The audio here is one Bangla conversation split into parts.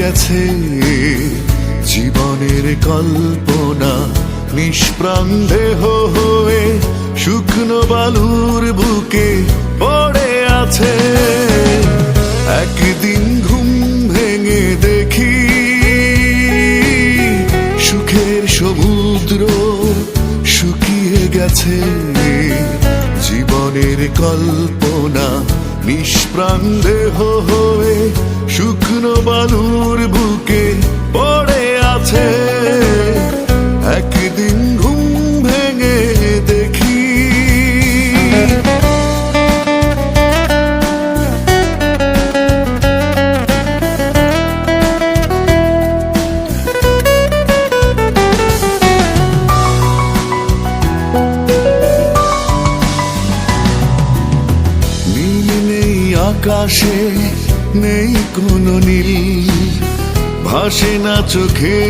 গেছে। জীবনের কল্পনা নিষ্প্রাণ দেহ হয়ে শুকনো বালুর বুকে পড়ে আছে। একদিন ঘুম ভেঙে দেখি সুখের সমুদ্র শুকিয়ে গেছে। জীবনের কল্পনা নিষ্প্রাণ দেহ হয়ে শুকনো বালুর বুকে আকাশে নেই কোনো নীল, ভাসে না চোখে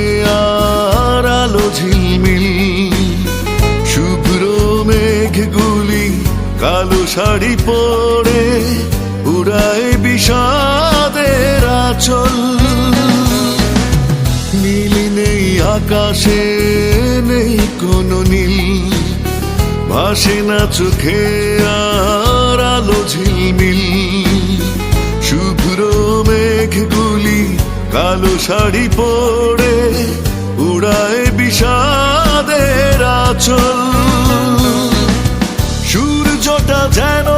আর আলো ঝিলমিল। শুভ্র মেঘগুলি কালো শাড়ি পরে উড়ায় বিষাদের আচল। নীল নেই, আকাশে নেই কোনো নীল, ভাসে না চোখে আর আলো ঝিলমিল। কালো শাড়ি পরে উড়ায় বিষাদের আচল। সূর্যটা যেন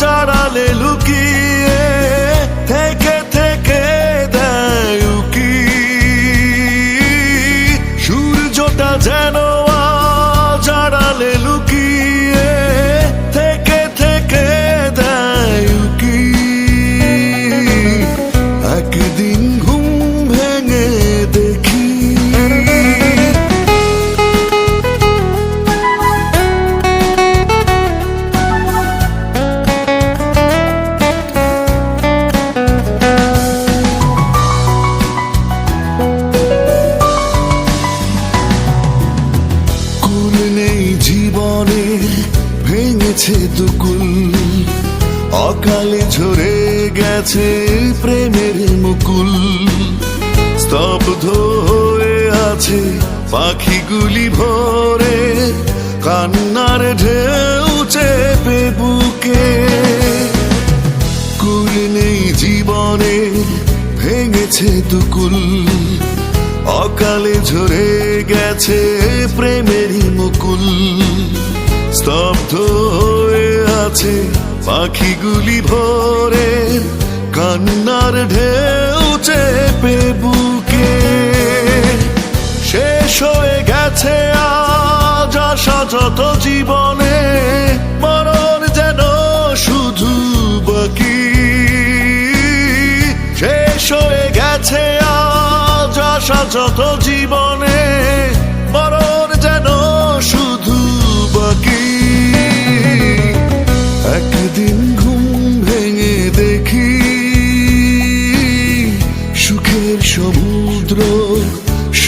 জাড়ালে লুকিয়ে থেকে থেকে দেয় উকি। সূর্যটা যেন একদিন ঘুম ভেঙে দেখি। জীবনে ভেঙেছে দুকুল। অকালে ঝরে গেছে প্রেমের মুকুল স্তব্ধ হয়ে আছে, পাখিগুলি ভরে, কান্নার ঢেউ চেপে বুকে। কুল নেই জীবনে, ভেঙেছে দুকুল। অকালে ঝরে গেছে প্রেমেরই মুকুল। স্তব্ধ হয়ে আছে, পাখিগুলি ভরে, কান্নার ঢেউ চেপে বুকে। শেষ হয়ে গেছে আজ আশা যত জীবনে। মরণ যেন শুধু বাকি। শেষ হয়ে গেছে আজ আশা যত জীবনে। মরণ যেন শুধু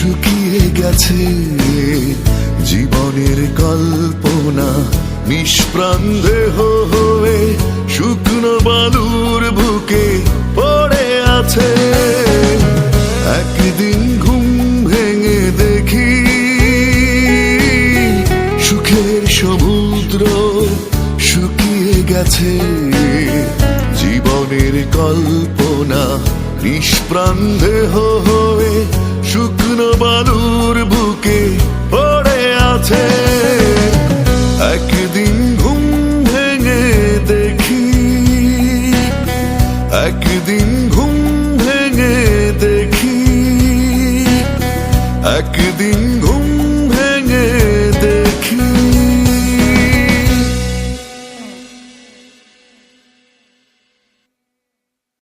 শুকিয়ে গেছে। জীবনের কল্পনা নিষ্প্রাণ দেহ হয়ে শুকনো বালুর বুকে পড়ে আছে। একদিন ঘুম ভেঙে দেখি সুখের সমুদ্র শুকিয়ে গেছে। জীবনের কল্পনা নিষ্প্রাণ দেহ হয়ে শুকনো বালুর বুকে পড়ে আছে। একদিন ঘুম ভেঙে দেখি একদিন ঘুম ভেঙে দেখি একদিন